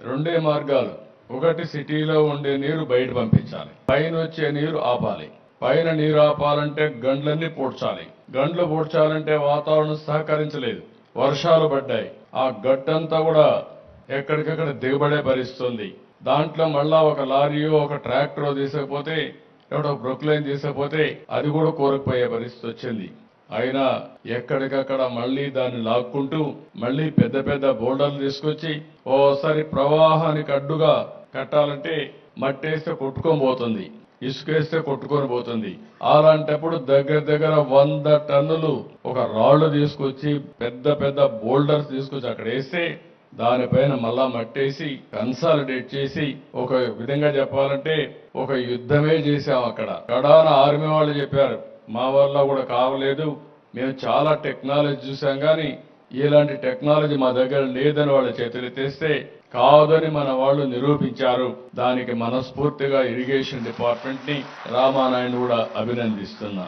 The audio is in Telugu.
రెండే మార్గాలు. ఒకటి సిటీలో ఉండే నీరు బయట పంపించాలి. పైన వచ్చే నీరు ఆపాలి. పైన నీరు ఆపాలంటే గండ్లన్నీ పూడ్చాలి. గండ్లు పూడ్చాలంటే వాతావరణం సహకరించలేదు. వర్షాలు పడ్డాయి. ఆ గట్టంతా కూడా ఎక్కడికక్కడ దిగబడే పరిస్థితుంది. దాంట్లో మళ్ళా ఒక లారీయో ఒక ట్రాక్టరో తీసుకపోతే లేకపోతే ఒక బ్రొక్లైన్ తీసుకపోతే అది కూడా కోరకపోయే పరిస్థితి వచ్చింది. అయినా ఎక్కడికక్కడ మళ్ళీ దాన్ని లాక్కుంటూ మళ్ళీ పెద్ద పెద్ద బోల్డర్లు తీసుకొచ్చి ఓసారి ప్రవాహానికి అడ్డుగా కట్టాలంటే మట్టేస్తే కొట్టుకొని పోతుంది ఇసుకేస్తే కొట్టుకొని పోతుంది. అలాంటప్పుడు దగ్గర దగ్గర వంద టన్నులు ఒక రాళ్ళు తీసుకొచ్చి పెద్ద పెద్ద బోల్డర్స్ తీసుకొచ్చి అక్కడ వేస్తే దానిపైన మళ్ళా మట్టేసి కన్సాలిడేట్ చేసి ఒక విధంగా చెప్పాలంటే ఒక యుద్ధమే చేశాం అక్కడ. కడాన ఆర్మీ వాళ్ళు చెప్పారు మా వల్ల కూడా కావలేదు. మేము చాలా టెక్నాలజీ చూసాం కానీ ఇలాంటి టెక్నాలజీ మా దగ్గర లేదని వాళ్ళ చేతులు తెస్తే కాదని మన వాళ్ళు నిరూపించారు. దానికి మనస్ఫూర్తిగా ఇరిగేషన్ డిపార్ట్మెంట్ని రామానాయుడు కూడా అభినందిస్తున్నా.